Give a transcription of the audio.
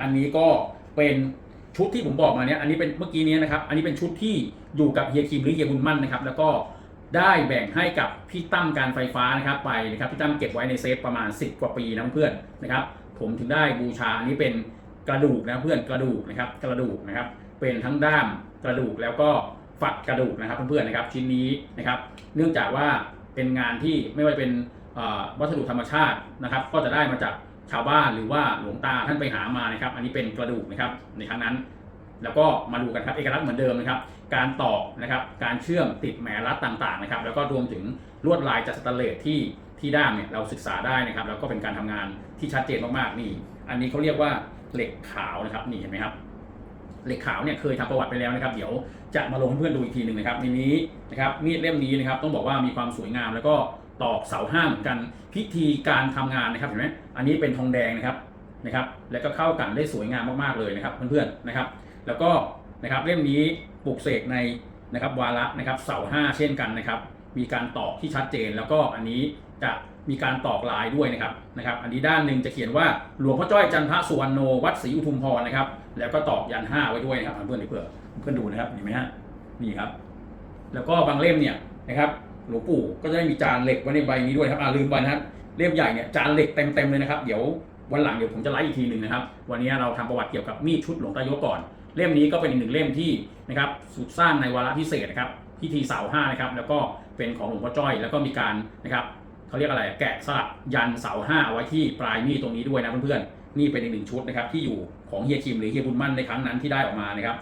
อันนี้ก็เป็นชุดที่ผมบอกมาเนี่ย อันนี้เป็นเมื่อกี้เนี้นะครับ อันนี้เป็นชุดที่อยู่กับเฮียคิมหรือเฮียบุญมั่นนะครับ แล้วก็ได้แบ่งให้กับพี่ตั้มการไฟฟ้านะครับไปนะครับ พี่ตั้มเก็บไว้ในเซฟประมาณ 10 กว่าปีนะเพื่อนนะครับ ผมถึงได้บูชา อันนี้เป็นกระดูกนะเพื่อนกระดูกนะครับ กระดูกนะครับ เป็นทั้งด้ามกระดูกแล้วก็ฝักกระดูกนะครับเพื่อนๆนะครับชิ้นนี้นะครับ เนื่องจากว่าเป็นงานที่ไม่ว่าเป็นวัสดุธรรมชาตินะครับ ก็จะได้มาจาก ชาวบ้านหรือว่าหลวงตาท่านไปหามานะครับ อันนี้เป็นกระดูกนะครับในครั้งนั้น แล้วก็มาดูกันครับเอกลักษณ์เหมือนเดิมนะครับ การตอกนะครับ การเชื่อมติดแหมรัดต่างๆนะครับ แล้วก็รวมถึงลวดลายจากสแตนเลสที่ที่ด้ามเนี่ยเราศึกษาได้นะครับ แล้วก็เป็นการทำงานที่ชัดเจนมากๆนี่ อันนี้เขาเรียกว่าเหล็กขาวนะครับนี่เห็นไหมครับเหล็กขาวเนี่ยเคยทำประวัติไปแล้วนะครับ เดี๋ยวจะมาลงให้เพื่อนดูอีกทีหนึ่งนะครับในนี้นะครับมีดเล่มนี้นะครับต้องบอกว่ามีความสวยงามแล้วก็ ตอกเสาห้าเหมือนกัน พิธีการทำงานนะครับเห็นไหมอันนี้เป็นทองแดงนะครับนะครับ แล้วก็เข้ากันได้สวยงามมากๆเลยนะครับเพื่อนๆนะครับ แล้วก็นะครับเล่มนี้ปลูกเสกในนะครับวาระนะครับเสาห้าเช่นกันนะครับ มีการตอกที่ชัดเจน แล้วก็อันนี้จะมีการตอกลายด้วยนะครับนะครับ อันนี้ด้านหนึ่งจะเขียนว่าหลวงพ่อจ้อยจันทสุวรรณโนวัดศรีอุทุมพรนะครับ แล้วก็ตอกยันห้าไว้ด้วยนะครับเพื่อนๆเพื่อเพื่อนดูนะครับเห็นไหมฮะนี่ครับ แล้วก็บางเล่มเนี่ยนะครับ หลวงปู่ก็จะได้มีจานเหล็กไว้ในใบนี้ด้วยครับอ่าลืมไปนะครับเล่มใหญ่เนี่ยจานเหล็กเต็มๆเลยนะครับเดี๋ยววันหลังเดี๋ยวผมจะไลฟ์อีกทีหนึ่งนะครับ วันนี้เราทำประวัติเกี่ยวกับมีดชุดหลวงตายกก่อน เล่มนี้ก็เป็นอีกหนึ่งเล่มที่นะครับสุดสร้างในวาระพิเศษนะครับพิธีเสาห้านะครับแล้วก็เป็นของหลวงพ่อจ้อย แล้วก็มีการนะครับเขาเรียกอะไรแกะสลักยันเสาห้าเอาไว้ที่ปลายมีดตรงนี้ด้วยนะเพื่อนๆนี่เป็นอีกหนึ่งชุดนะครับที่อยู่ของเฮียคิมหรือเฮียบุญมั่นในครั้งนั้นที่ได้ออกมานะครับ